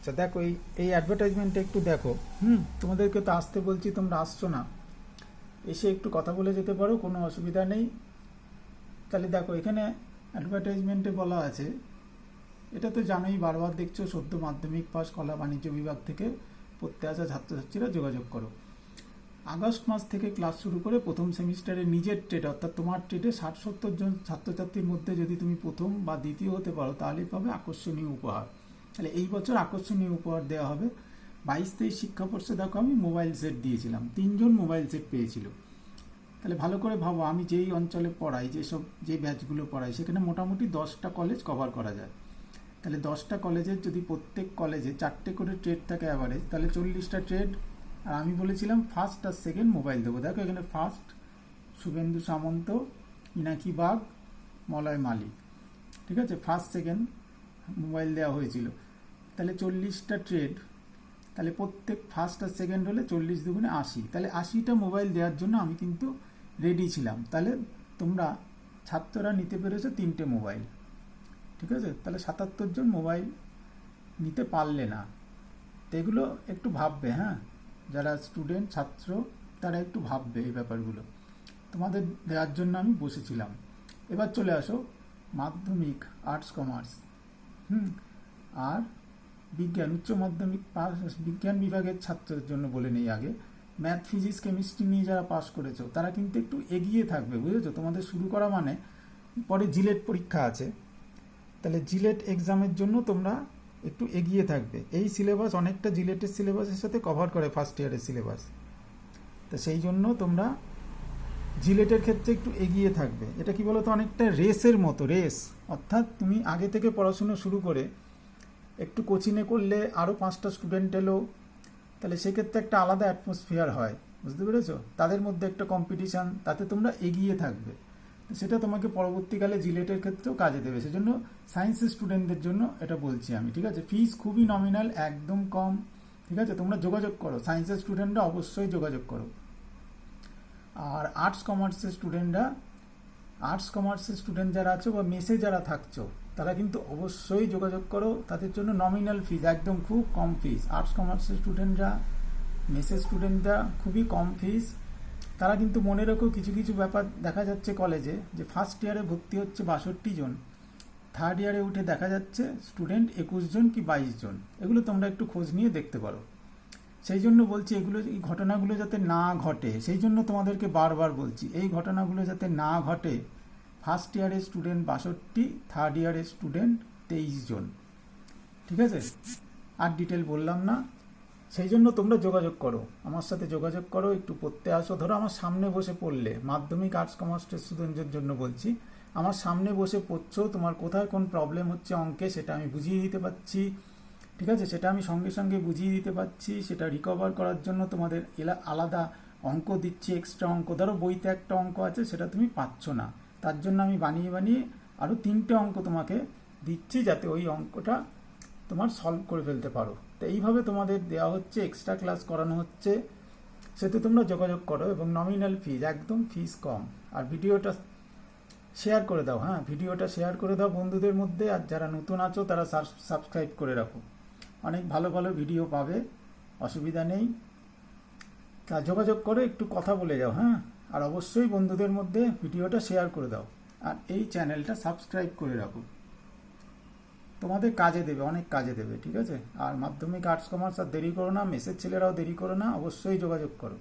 আচ্ছা দেখো, এই এই অ্যাডভার্টাইজমেন্টটা একটু দেখো। হুম? তোমাদেরকে তো আসতে বলছি, তোমরা আসছো না। এসে একটু কথা বলে যেতে পারো, কোনো অসুবিধা নেই। তাহলে দেখো, এখানে অ্যাডভার্টাইজমেন্টে বলা আছে, এটা তো জানোই, বারবার দেখছ, সদ্য মাধ্যমিক পাস কলা বাণিজ্য বিভাগ থেকে পড়তে আসা ছাত্রছাত্রীরা যোগাযোগ করো। আগস্ট মাস থেকে ক্লাস শুরু করে প্রথম সেমিস্টারে নিজের ট্রেড অর্থাৎ তোমার ট্রেডে ষাট সত্তর জন ছাত্রছাত্রীর মধ্যে যদি তুমি প্রথম বা দ্বিতীয় হতে পারো, তাহলেই পাবে আকর্ষণীয় উপহার। তাহলে এই বছর আকর্ষণীয় উপহার দেওয়া হবে। বাইশ তেইশ শিক্ষাবর্ষে দেখো আমি মোবাইল সেট দিয়েছিলাম। তিনজন মোবাইল সেট পেয়েছিল। তাহলে ভালো করে ভাবো, আমি যেই অঞ্চলে পড়াই, যেসব, যে ব্যাচগুলো পড়াই, সেখানে মোটামুটি দশটা কলেজ কভার করা যায়। তাহলে দশটা কলেজের যদি প্রত্যেক কলেজে চারটে করে ট্রেড থাকে অ্যাভারেজ তাহলে চল্লিশটা ট্রেড আর আমি বলেছিলাম ফার্স্ট আর সেকেন্ড মোবাইল দেবো। দেখো এখানে ফার্স্ট শুভেন্দু সামন্ত, ইনাকি বাগ, মলয় মালিক। ঠিক আছে? ফার্স্ট সেকেন্ড মোবাইল দেওয়া হয়েছিল। তাহলে চল্লিশটা ট্রেড তাহলে প্রত্যেক ফার্স্ট আর সেকেন্ড হলে চল্লিশ দুগুণে আশি। তাহলে আশিটা মোবাইল দেওয়ার জন্য আমি কিন্তু রেডি ছিলাম। তাহলে তোমরা ছাত্ররা নিতে পেরেছ তিনটে মোবাইল। ঠিক আছে? তাহলে সাতাত্তর জন মোবাইল নিতে পারলে না। তো এগুলো একটু ভাববে হ্যাঁ? যারা স্টুডেন্ট ছাত্র, তারা একটু ভাববে এই ব্যাপারগুলো। তোমাদের দেওয়ার জন্য আমি বসেছিলাম। এবার চলে আসো মাধ্যমিক আর্টস কমার্স হুম। আর বিজ্ঞান, উচ্চ মাধ্যমিক পাস, বিজ্ঞান বিভাগের ছাত্রদের জন্য বলে নেই আগে। ম্যাথ, ফিজিক্স, কেমিস্ট্রি নিয়ে যারা পাস করেছ, তারা কিন্তু একটু এগিয়ে থাকবে, বুঝেছ? তোমাদের শুরু করা মানে পরে জিলেট পরীক্ষা আছে। তাহলে জিলেট এক্সামের জন্য তোমরা একটু এগিয়ে থাকবে। এই সিলেবাস, অনেকটা জিলেটের সিলেবাসের সাথে কভার করে ফার্স্ট ইয়ারের সিলেবাস। তো সেই জন্য তোমরা জিলেটের ক্ষেত্রে একটু এগিয়ে থাকবে। এটা কি বলতো? অনেকটা রেসের মতো, রেস। অর্থাৎ তুমি আগে থেকে পড়াশুনো শুরু করে একটু কোচিংয়ে করলে আরও পাঁচটা স্টুডেন্ট এলো, তাহলে সেক্ষেত্রে একটা আলাদা অ্যাটমসফিয়ার হয়। বুঝতে পেরেছ? তাদের মধ্যে একটা কম্পিটিশান তাতে তোমরা এগিয়ে থাকবে। সেটা তোমাকে পরবর্তীকালে জিলেটের ক্ষেত্রেও কাজে দেবে। সেজন্য সায়েন্সের স্টুডেন্টদের জন্য এটা বলছি আমি, ঠিক আছে? ফিস খুবই নমিনাল একদম কম, ঠিক আছে? তোমরা যোগাযোগ করো। সায়েন্সের স্টুডেন্টরা অবশ্যই যোগাযোগ করো। আর আর্টস কমার্সের স্টুডেন্টরা আর্টস কমার্সের স্টুডেন্ট যারা আছো বা মেসে যারা থাকছো, তারা কিন্তু অবশ্যই যোগাযোগ করো, তাদের জন্য নমিনাল ফিজ একদম খুব কম ফিজ আর্টস কমার্সের স্টুডেন্টরা মেসের স্টুডেন্টরা খুবই কম ফিজ তারা কিন্তু মনে রেখো কিছু কিছু ব্যাপার দেখা যাচ্ছে কলেজে যে ফার্স্ট ইয়ারে ভর্তি হচ্ছে বাষট্টি জন থার্ড ইয়ারে উঠে দেখা যাচ্ছে স্টুডেন্ট একুশ জন কি বাইশ জন। এগুলো তোমরা একটু খোঁজ নিয়ে দেখতে পারো। সেই জন্য বলছি এগুলো, এই ঘটনাগুলো যাতে না ঘটে সেই জন্য তোমাদেরকে বারবার বলছি, এই ঘটনাগুলো যাতে না ঘটে ফার্স্ট ইয়ারের স্টুডেন্ট বাষট্টি থার্ড ইয়ারের স্টুডেন্ট তেইশ জন। ঠিক আছে? আর ডিটেল বললাম না। সেই জন্য তোমরা যোগাযোগ করো, আমার সাথে যোগাযোগ করো, একটু পড়তে আসো। ধরো আমার সামনে বসে পড়লে, মাধ্যমিক আর্টস কমার্সের স্টুডেন্টদের জন্য বলছি, আমার সামনে বসে পড়ছো, তোমার কোথায় কোন প্রবলেম হচ্ছে অঙ্কে, সেটা আমি বুঝিয়ে দিতে পারছি। ঠিক আছে? সেটা আমি সঙ্গে সঙ্গে বুঝিয়ে দিতে পারছি। সেটা রিকভার করার জন্য তোমাদের এলা- আলাদা অঙ্ক দিচ্ছি এক্সট্রা অঙ্ক। ধরো বইতে একটা অঙ্ক আছে, সেটা তুমি পাচ্ছ না। তার জন্য আমি বানিয়ে বানিয়ে আরও তিনটে অঙ্ক তোমাকে দিচ্ছি যাতে ওই অঙ্কটা তোমার সলভ করে ফেলতে পারো। তো এইভাবে তোমাদের দেওয়া হচ্ছে এক্সট্রা ক্লাস করানো হচ্ছে। সেতে তোমরা যোগাযোগ করো এবং নমিনাল ফিজ একদম ফিজ কম। আর ভিডিওটা শেয়ার করে দাও হ্যাঁ? ভিডিওটা শেয়ার করে দাও বন্ধুদের মধ্যে। আর যারা নতুন আছো, তারা সাবস্ক্রাইব করে রাখো। অনেক ভালো ভালো ভিডিও পাবে, অসুবিধা নেই। তা যোগাযোগ করে একটু কথা বলে যাও হ্যাঁ? আর অবশ্যই বন্ধুদের মধ্যে ভিডিওটা শেয়ার করে দাও। আর এই চ্যানেলটা সাবস্ক্রাইব করে রাখো। তোমাদের কাজে দেবে, অনেক কাজে দেবে, ঠিক আছে? আর মাধ্যমিক আর্টস কমার্স আর দেরি করো না মেসেজ ছেলেরাও দেরি করো না, অবশ্যই যোগাযোগ করো।